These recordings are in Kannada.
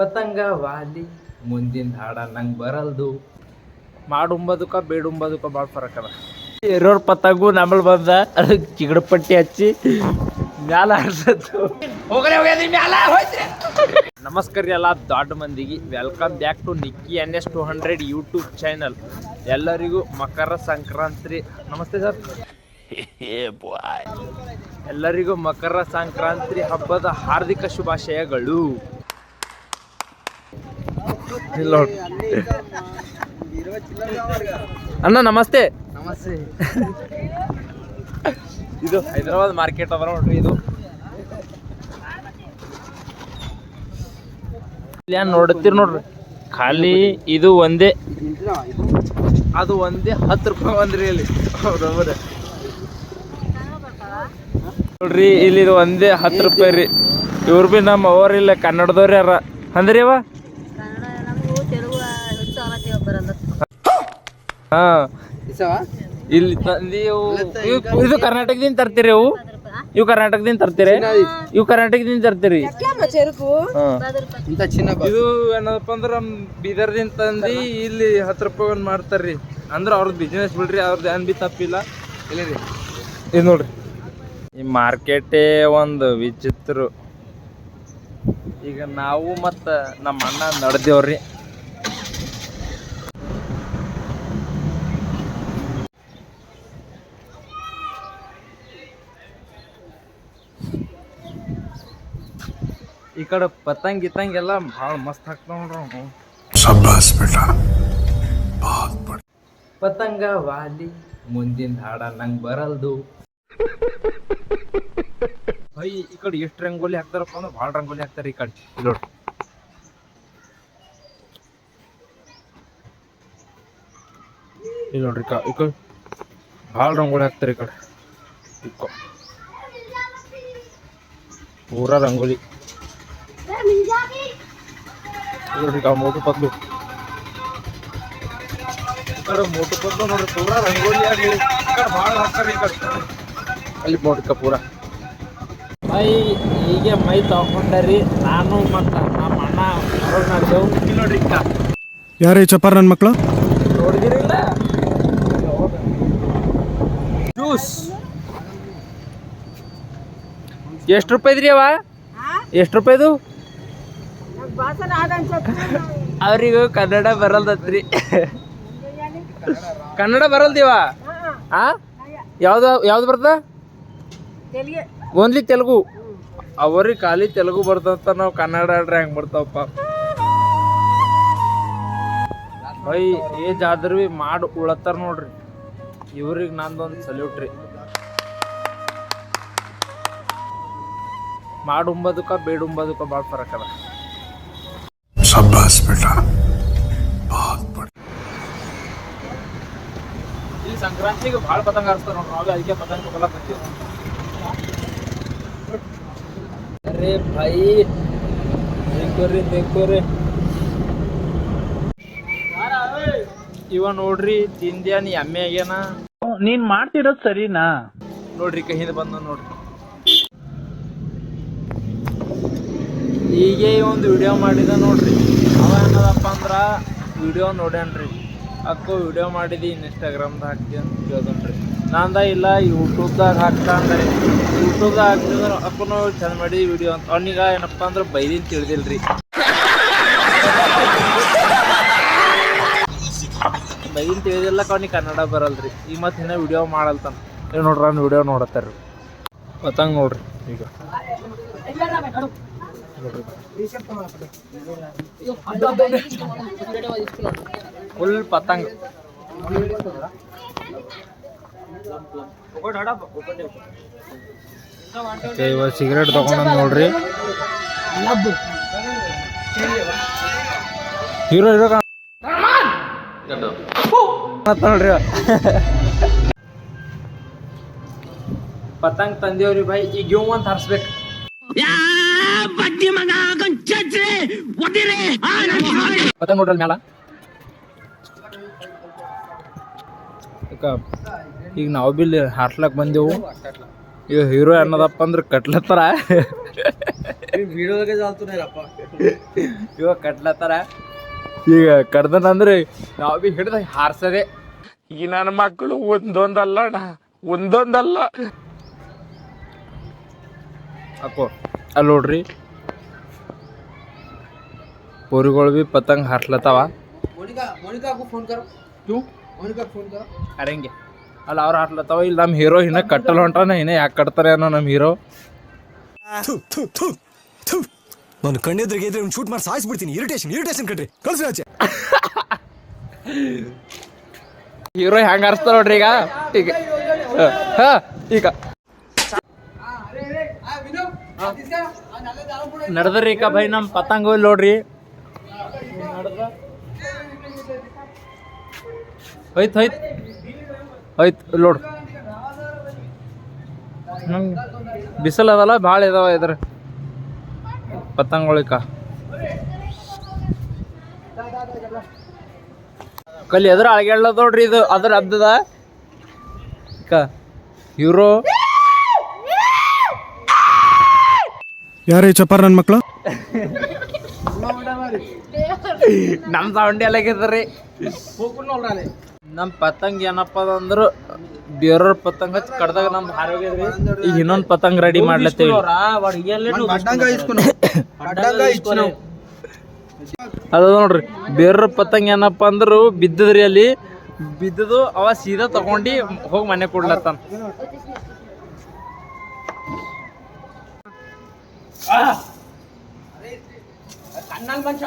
ಪತಂಗ ವಾಲಿ ಮುಂದಿನ ಹಾಡ ನಂಗೆ ಬರಲ್ದು. ಮಾಡುಂಬದಕ್ಕ ಬೇಡುಂಬದಕ್ಕ ಭಾಳ ಫರಕ್ ಅದ. ಇರೋರ್ ಪತಂಗು ನಮ್ಮಲ್ಲಿ ಬಂದ ಅದಕ್ಕೆ ಚಿಗಡ ಪಟ್ಟಿ ಹಚ್ಚಿ ಮ್ಯಾಲ ಹಾಡ್ಸತ್ತು ನಮಸ್ಕಾರ ಎಲ್ಲ ದೊಡ್ಡ ಮಂದಿಗೆ. Welcome back to Nikki N S two hundred YouTube channel ಎಲ್ಲರಿಗೂ ಮಕರ ಸಂಕ್ರಾಂತಿ ನಮಸ್ತೆ ಸರ್. ಎಲ್ಲರಿಗೂ ಮಕರ ಸಂಕ್ರಾಂತಿ ಹಬ್ಬದ ಹಾರ್ದಿಕ ಶುಭಾಶಯಗಳು. ಇಲ್ಲ. ಅಣ್ಣ ನಮಸ್ತೆ. ನಮಸ್ತೆ. ಇದು ಹೈದರಾಬಾದ್ ಮಾರ್ಕೆಟ್ ಅದ ನೋಡ್ರಿ ಇದು. ನೋಡ್ತೀರ ಏನ್ ನೋಡ್ರಿ? ಖಾಲಿ ಇದು ಒಂದೇ. ಅದು ಒಂದೇ ಹತ್ತು ರೂಪಾಯಿ ಬಂದ್ರಿ ಇಲ್ಲಿ. ಹೌದೌದು ನೋಡ್ರಿ ಇಲ್ಲಿ ಇದು ಒಂದೇ ಹತ್ತು ರೂಪಾಯಿ ರೀ. ಇವ್ರು ಬಿ ನಮ್ಮ ಅವ್ರ ಇಲ್ಲ ಕನ್ನಡದವ್ರು ಯಾರ? ಅಂದ್ರಿ ಅವ ಕನ್ನಡ ನಮಗೂ ತೆಲುಗು ಹೆಚ್ಚು ಆಗತ್ತೆ ಬರಲ್ಲ ಹಾ. ಇಲ್ಲಿ ತಂದಿವು ಇವು ಇವು- ಇದು ಕರ್ನಾಟಕದಿಂದ ತರ್ತೀರಿ ಅವು ಇವು ಕರ್ನಾಟಕದಿಂದ ತರ್ತೀರಿ. ಇವು ಕರ್ನಾಟಕದಿಂದ ತರ್ತೀರಿ. ಇದು ಏನಪ್ಪ ಅಂದ್ರ ಬೀದರ್ದಿಂದ ತಂದಿ ಇಲ್ಲಿ ಹತ್ತು ರೂಪಾಯಿ ಒಂದ್ ಮಾಡ್ತಾರ್ರಿ. ಅಂದ್ರೆ ಅವ್ರದ್ದು ಬಿಸ್ನೆಸ್ ಬಿಡ್ರಿ ಅವ್ರದ್ದು ಏನ್ ಬಿ ತಪ್ಪಿಲ್ಲ. ಇಲ್ಲರಿ ಇದು ನೋಡ್ರಿ. ಈ ಮಾರ್ಕೆಟೇ ಒಂದು ವಿಚಿತ್ರ. ಈಗ ನಾವು ಮತ್ತು ನಮ್ಮ ಅಣ್ಣ ನಡೆದೇವ್ರಿ. ಕಡೆ ಪತಂಗ್ ಗಿತಂಗ್ ಎಲ್ಲ ಭಾಳ ಮಸ್ತ್ ಹಾಕ್ತಾವ ನೋಡ್ರಿ ಅವ್ನು. ಪತಂಗ ವಾಲಿ ಮುಂದಿನ ಹಾಡ ನಂಗೆ ಬರಲ್ದು. ಅಯ್ಯ ಈ ಕಡೆ ಎಷ್ಟು ರಂಗೋಲಿ ಹಾಕ್ತಾರಪ್ಪ ಅಂದ್ರೆ ಭಾಳ ರಂಗೋಲಿ ಹಾಕ್ತಾರೆ ಈ ಕಡೆ. ನೋಡ್ರಿ ಇಲ್ಲಿ ನೋಡ್ರಿ ಈ ಕಡೆ ಭಾಳ ರಂಗೋಲಿ ಹಾಕ್ತಾರೆ ಈ ಕಡೆ. ಪೂರ ರಂಗೋಲಿ. ನೋಡ್ರಿ ಆ ಮೋಟು ಪದ್ಲು ಮೋಟು ಪದ್ಲು ನೋಡ್ರಿ ಪೂರ ರಂಗೋಲಿ ಆಗಲಿ ಭಾಳ ಹಾಕ್ತಾರೆ ಅಲ್ಲಿ ನೋಡ್ರಿಕ ಪೂರ. ಮೈ ಹೀಗೆ ಮೈ ತಗೊಂಡರಿ ನಾನು ಮತ್ತೆ ನಮ್ಮ ಅಣ್ಣ ಹೊರಗೆ ನಡೆದೆವು ನೋಡ್ರಿ ಯಾರೇ ಚಪ್ಪಾರ ನನ್ನ ಮಕ್ಕಳು ನೋಡಿದಿರಿಲ್ಲ? ಜ್ಯೂಸ್ ಎಷ್ಟು ರೂಪಾಯಿದ್ರಿ ಅವ? ಎಷ್ಟು ರೂಪಾಯಿದು? ಅವ್ರಿಗೂ ಕನ್ನಡ ಬರಲ್ದತ್ರಿ. ಕನ್ನಡ ಬರಲ್ದಿವ? ಆ? ಯಾವ್ದು ಯಾವ್ದು ಬರ್ದ ಓನ್ಲಿ ತೆಲುಗು. ಅವ್ರಿಗೆ ಖಾಲಿ ತೆಲುಗು ಬರ್ತಂತ ನಾವು ಕನ್ನಡ ಆಡ್ರೆ ಹೆಂಗ್ ಬರ್ತಾವಪ್ಪ? ಬೈ ಏಜ್ ಆದ್ರೂ ಬಿ ಮಾಡಿ ಉಳತ್ತಾರ ನೋಡ್ರಿ. ಇವ್ರಿಗೆ ನಂದೊಂದು ಸಲ್ಯೂಟ್ ರೀ. ಮಾಡುಂಬದಕ್ಕ ಬೇಡುಂಬದಕ್ಕ ಭಾಳ ಫರಕ್ ಅದ. ಈ ಸಂಕ್ರಾಂತಿಗೆ ಭಾಳ ಪತಂಗ ಹಾರಿಸ್ತಾರ ನೋಡ್ರಿ ನಾವೇ ಅದಕ್ಕೆ ಪತಂಗ ತಗೊಲ್ಲ ಅರೆ ಭೈ ಬೇಕೋರಿ ಇವ ನೋಡ್ರಿ ತಿಂದ್ಯಾ ನೀ ಎಮ್ಮೆ ಆಗ್ಯಾನ ನೀನ್ ಮಾಡ್ತಿರೋದ್ ಸರಿನಾ? ನೋಡ್ರಿ ಕೈಯಿಂದ ಬಂದ ನೋಡ್ರಿ. ಈಗ ಒಂದು ವಿಡಿಯೋ ಮಾಡಿದ ನೋಡ್ರಿ. ಅವ ಏನದಪ್ಪ ಅಂದ್ರ ವಿಡಿಯೋ ನೋಡ್ಯಾನ್ರಿ. ಅಕ್ಕೋ ವಿಡಿಯೋ ಮಾಡಿದಿ ಇನ್ಸ್ಟಾಗ್ರಾಮ್ದಾಗ ಹಾಕ್ತಿ ಅಂತ ಕೇಳ್ದನ್ರಿ ನಂದ ಇಲ್ಲ ಯೂಟ್ಯೂಬ್ದಾಗ ಹಾಕ್ತಾ ಅಂದ್ರೆ ಯೂಟ್ಯೂಬ್ದಾಗ ಹಾಕ್ತಿದ್ರೆ ಅಕ್ಕನು ಚಂದ ಮಾಡಿದ್ವಿ ವಿಡಿಯೋ ಅಂತ. ಅವ್ನಿಗ ಏನಪ್ಪ ಅಂದ್ರೆ ಬೈದಿನ್ ತಿಳಿದಿಲ್ರಿ. ಬೈದಿನ್ ತಿಳಿದಿಲ್ಲ ಅವ್ನಿಗೆ ಕನ್ನಡ ಬರಲ್ರಿ. ಈಗ ಮತ್ತೆ ಇನ್ನೂ ವಿಡಿಯೋ ಮಾಡಲ್ತಾನ. ನೀವು ನೋಡ್ರಿ, ಅವ್ನು ವಿಡಿಯೋ ನೋಡತ್ತಾರ. ಪತಂಗ್ ನೋಡ್ರಿ ಈಗ. ಫುಲ್ ಪತಂಗ. ಇವಾಗ ಸಿಗರೇಟ್ ತಗೊಂಡ್ ನೋಡ್ರಿ. ಹೀರೋ ಹೀರೋ ನೋಡ್ರಿ. ಪತಂಗ ತಂದೇವ್ರಿ ಭಾಯ್ ಈಗ ಇವ್ ಅಂತ ಹರ್ಸ್ಬೇಕು. ಪತಂಗ್ ನೋಡ್ರಿ ಮ್ಯಾಲ. ಈಗ ನಾವು ಬಿ ಇಲ್ಲಿ ಹಾರ್ಸ್ಲಕ್ ಬಂದೆವು. ಈಗ ಹೀರೋ ಅನ್ನೋದಪ್ಪ ಅಂದ್ರೆ ಕಟ್ಲತ್ತಾರ. ಇವಾಗ ಕಟ್ಲತ್ತಾರ. ಈಗ ಕಡ್ದನಂದ್ರೆ ನಾವು ಬಿ ಹಿಡ್ದ ಹಾರ್ಸದೆ. ಈ ನನ್ನ ಮಕ್ಕಳು ಒಂದೊಂದಲ್ಲ ಒಂದೊಂದಲ್ಲ. ಅಪ್ಪೋ ಅಲ್ಲಿ ನೋಡ್ರಿ. ಪೋರಿಗಳು ಬಿ ಪತಂಗ ಹಾರ್ಸ್ಲತ್ತಾವ. मोनिका मोनिका को फोन करो क्यों? मोनिका को फोन करो ಅಡಂಗೆ ಅಲ್ಲಿ ಅವ್ರು ಹಾರ್ಸ್ಲತ್ತಾವ ಇಲ್ಲಿ ನಮ್ಮ ಹೀರೋ ಇನ್ನ ಕಟ್ಟಲ್ ಹೊಂಟಾನ ಇನ್ನ ಯಾಕೆ ಕಟ್ತಾರೆ ಅನ್ನೋ ನಮ್ಮ ಹೀರೋ ನಾನು ಕಣ್ಣೆದ್ರಿಗೆ ಇದ್ರೆ ಒಂದು ಶೂಟ್ ಮಾಡಿ ಸಾಯಿಸ್ಬಿಡ್ತೀನಿ ಇರಿಟೇಷನ್ ಇರಿಟೇಷನ್ ಕಣ್ರಿ ಕಳ್ಸಿ ಆಚೆ ಹೀರೋ ಹೆಂಗ್ ಹಾರಿಸ್ತಾರ ನೋಡ್ರಿ ಈಗ ಈಗ ಹಾ ಈಗ आ विनो किसका आ नाले दारू पड़े ನಡ್ದ್ರಿ ಈಗ ಬೈ ನಮ್ಮ ಪತಂಗ ಹೋಗಿ ನೋಡ್ರಿ ಹೋಯ್ತ್ ಹೋಯ್ತ್. ಆಯ್ತು ಲೋಡ್. ನೋಡ್ರಿ ನಂಗೆ ಬಿಸಿಲು ಅದಲ್ಲ ಭಾಳ ಇದಾವ ಇದ್ರ. ಪತಂಗಳಿಕ. ಕಲ್ಲಿ ಎದ್ರ ಅಳಗೆಳ್ಳ ನೋಡ್ರಿ ಇದು ಅದ್ರ ಅದ್ದದ ಕ ಹೀರೋ ಯಾರೇ ಚಪ್ಪಾರ ನನ್ನ ಮಕ್ಕಳು ನಮ್ಮ ಸೌಂಡ್ ಎಲ್ಲಾಗಿದ್ರಿ ನಮ್ಮ ಪತಂಗ ಏನಪ್ಪ ಅಂದ್ರೆ ಬೇರೆಯವ್ರ ಪತಂಗ ಕಡ್ದಾಗ ನಮ್ಮ ಆರೋಗ್ಯ ಈಗ ಇನ್ನೊಂದು ಪತಂಗ ರೆಡಿ ಮಾಡ್ಲತ್ತೀವಿ. ಅದ ನೋಡ್ರಿ ಬೇರೆಯವ್ರ ಪತಂಗ ಏನಪ್ಪ ಅಂದ್ರೆ ಬಿದ್ದದ್ರಿ ಅಲ್ಲಿ. ಬಿದ್ದದು ಅವ ಸೀದಾ ತಗೊಂಡಿ ಹೋಗಿ ಮನೆ ಕೊಡ್ಲತ್ತಾನ. ಕಣ್ಣಲ್ಲಿ ಮನುಷ್ಯ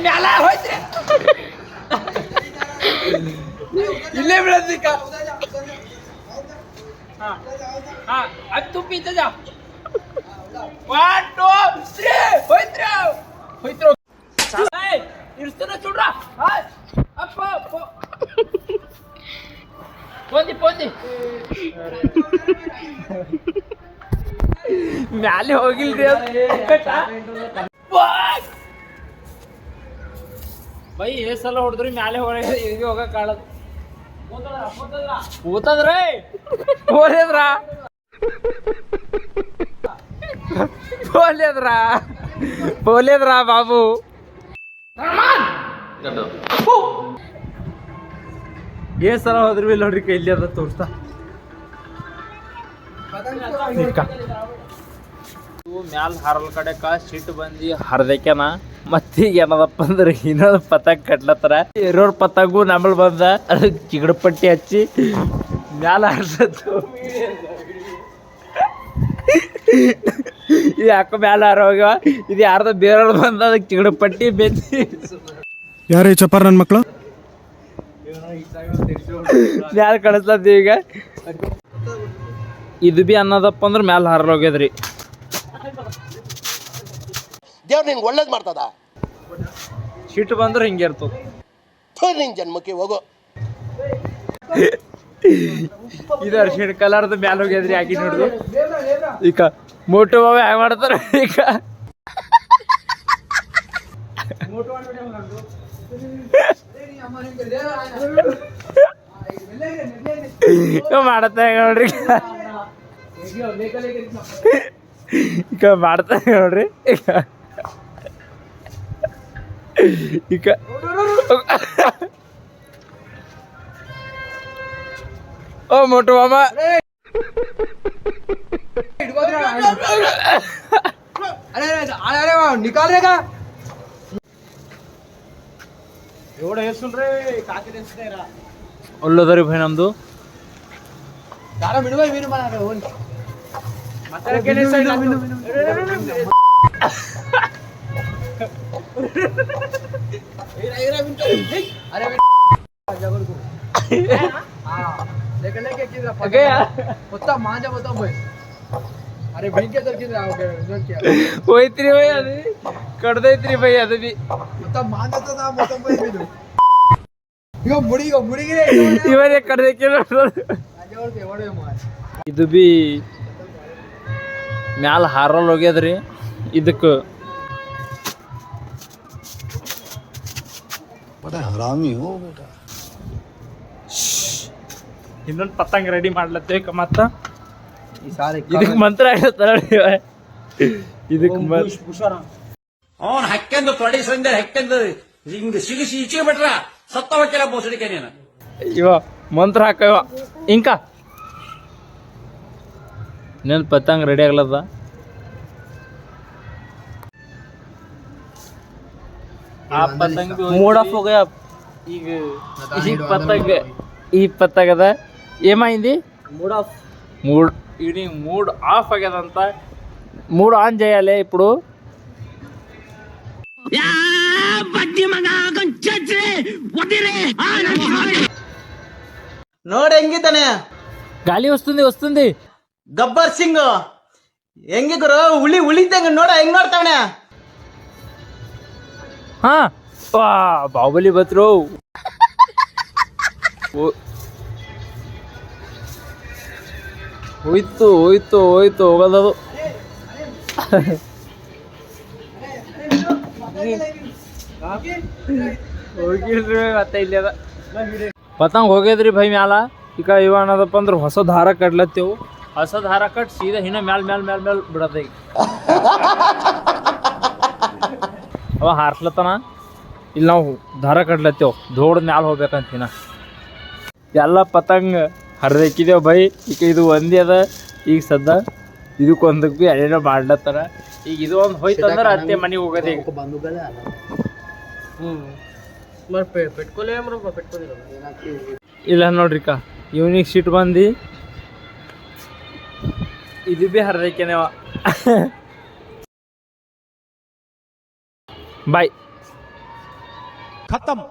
me alejo y y le platica ah ah tú pita ya. Cuando sí hoy trao hoy trao ay y usted no chura ay ah, apa apa ponte ponte. Me alejo el dios ಬೈ ಏ ಸಲ ಹೊಡೆದ್ರಿ ಮ್ಯಾಲೆ ಹೊರಗೆ ಹೋಗಕ್ ಹೋಗ ಕಾಳದ್ ಕೂತದ್ರಿ ಹೋಲಿದ್ರ ಹೋಲಿದ್ರ ಹೋಲಿದ್ರ ಬಾಬು? ಏ ಸಲ ಹೋದ್ರಿ ಮೇಲೆ ನೋಡ್ರಿ ಕೈಲಿ ಅದ ತೋರ್ಸ್ತಾ. ಮ್ಯಾಲ ಹಾರಲ್ ಕಡೆಕ ಸಿಟ್ಟು ಬಂದು ಹರ್ದಕ್ಯಾನ. ಮತ್ತೀಗ ಏನದಪ್ಪ ಅಂದ್ರೆ ಇನ್ನೊಂದು ಪತಂಗ ಕಟ್ಲತ್ತಾರ ಇರೋರ್ ಪತಂಗು ನಮ್ಮಲ್ ಬಂದ. ಅದಕ್ಕೆ ಚಿಗಡ ಪಟ್ಟಿ ಹಚ್ಚಿ ಮ್ಯಾಲ ಹಾರ್ಸತ್ತು. ಇದು ಯಾಕೋ ಮ್ಯಾಲ ಹಾರೋಗ ಇದು ಯಾರ್ದೋ ಬೇರೆಯವ್ರು ಬಂದ ಅದಕ್ಕೆ ಚಿಗಡ ಪಟ್ಟಿ ಬೆಂದಿ ಯಾರೇ ಚಪ್ಪಾರ ನನ್ನ ಮಕ್ಕಳು ಮ್ಯಾಲ ಕಳಿಸ್ಲತ್ತೀವಿ ಈಗ. ಇದು ಬಿ ಅನ್ನೋದಪ್ಪ ಅಂದ್ರೆ ಮ್ಯಾಲ ಹಾರಲೋಗ್ಯದ್ರಿ ದೇವ್ರು ನಿಂಗೆ ಒಳ್ಳೇದು ಮಾಡ್ತದ? ಸಿಟ್ಟು ಬಂದ್ರೆ ಹಿಂಗೆ ಇರ್ತದ. ಥೋ ನಿನ್ ಜನ್ಮಕ್ಕೆ ಹೋಗೋ. ಇದು ಅರ್ಶಿಣ ಕಲರ್ದು ಮ್ಯಾಲ ಹೋಗ್ಯದ್ರಿ ಹಾಕಿ ನೋಡ್ದು. ಈಗ ಮೋಟು ಬಾಬಾ ಹ್ಯಾಂಗ ಮಾಡ್ತಾರ ಈಗ? ಮಾಡತ್ತ ನೋಡ್ರಿ ಈಗ. ಮಾಡ್ತಾ ನೋಡ್ರಿ ಈಗ. ఇక ఓ మొట్టు మామ. ఒళ్ళు దొరికిపోయినందు. విడువ మొత్తం మాంజా మొత్తం పోయి అరే బీకే దొరికింది పోయిత్రి పోయి అది కడదైత్రి పోయి అది మొత్తం మాంజతో మొత్తం పోయి మీరు ఇగో ಇದು ಬಿ ಮ್ಯಾಲ ಹಾರಲ್ ಹೋಗ್ಯದ್ರಿ ಇದಕ್ಕೆ ಹರಾಮಿ ಹೋಗ್ಬೇಡ ಇನ್ನೊಂದು ಪತಂಗ್ ರೆಡಿ ಮಾಡ್ಲತ್ತೇಕ ಮತ್ತ? ಈ ಸಾರಿ ಇದಕ್ಕೆ ಮಂತ್ರ ಅವನ್ ಹಕ್ಕೆಂದು ತೊಡಿ ಸಂಜೆ ಹಕ್ಕೆಂದು ಹಿಂಗ್ ಸಿಗಿಸಿ ಈಚೆ ಬಿಟ್ರ ಸತ್ತ ಹೋಗ್ತಿಲ್ಲ ಬೋಸಡಿಕೆ ನೀನು. ಇವ ಮಂತ್ರ ಹಾಕ ಇಂಕ. ಇನ್ನೊಂದು ಪತಂಗ್ ರೆಡಿ ಆಗ್ಲದ? ಆ ಆಫ್ ಹೋಗ ಈಗ ಈ ಪತಂಗ. ಈ ಪತ್ತಾಗದ ఏమైంది మూడ్ ఆఫ్ మూడ్ ఇది మూడ్ ఆఫ్ అయ్యేదంతా మూడ్ ఆన్ చేయాలి ఇప్పుడు ನೋಡ್ ಹೆಂಗಿದ್ದಾನೆ గాలి వస్తుంది వస్తుంది ಗಬ್ಬರ್ ಸಿಂಗ್ ಹೆಂಗಿ ಗುರು ಉಳಿ ಉಳಿದಂಗ ನೋಡ ಹೆಂಗ್ ನೋಡ್ತಾವನೆ ಹಾ ವಾ ಬಾಹುಬಲಿ ಬತ್ರು ಹೋಯ್ತು ಹೋಯ್ತು ಹೋಯ್ತು, ಹೋಗೋದದು. ಹೋಗಿಲ್ರಿ ಮತ್ತೆ ಇಲ್ಲಿ ಅದ. ಪತಂಗ್ ಹೋಗ್ಯದ್ರಿ ಭೈ ಮ್ಯಾಲ. ಈಗ ಇವ ಅನ್ನೋದಪ್ಪ ಅಂದ್ರೆ ಹೊಸ ದಾರ ಕಟ್ಲತ್ತೇವು. ಹೊಸ ದಾರ ಕಟ್ ಸೀದಾ ಹಿನ್ನ ಮ್ಯಾಲ ಮ್ಯಾಲ ಮ್ಯಾಲ ಮ್ಯಾಲ ಬಿಡತ್ತ ಈಗ. ಅವ ಹಾರ್ಸ್ಲತ್ತನ? ಇಲ್ಲಿ ನಾವು ದಾರ ಕಟ್ಲತ್ತೇವು. ದೋಡ್ ಮ್ಯಾಲ ಹೋಗ್ಬೇಕಂತ ಹಿನ್ನ ಎಲ್ಲ ಪತಂಗ್. ಹರಿದಕ್ಕಿದೇವು ಬೈ ಈಗ ಇದು ಒಂದೇ ಅದ. ಈಗ ಸದ್ದ ಇದಕ್ಕೊಂದಕ್ಕೆ ಭೀ ಅದೇನೋ ಮಾಡ್ಲತ್ತಾರ. ಈಗ ಇದು ಒಂದು ಹೋಯ್ತಂದ್ರೆ ಅತ್ತೆ ಮನೆಗೆ ಹೋಗೋದೇ ಇಲ್ಲ. ನೋಡ್ರಿ ಕಾ ಇವನಿಗೆ ಸೀಟ್ ಬಂದು. ಇದು ಭೀ ಹರಿದಕ್ಕೇನೇವ ಬಾಯ್ ಖತಮ್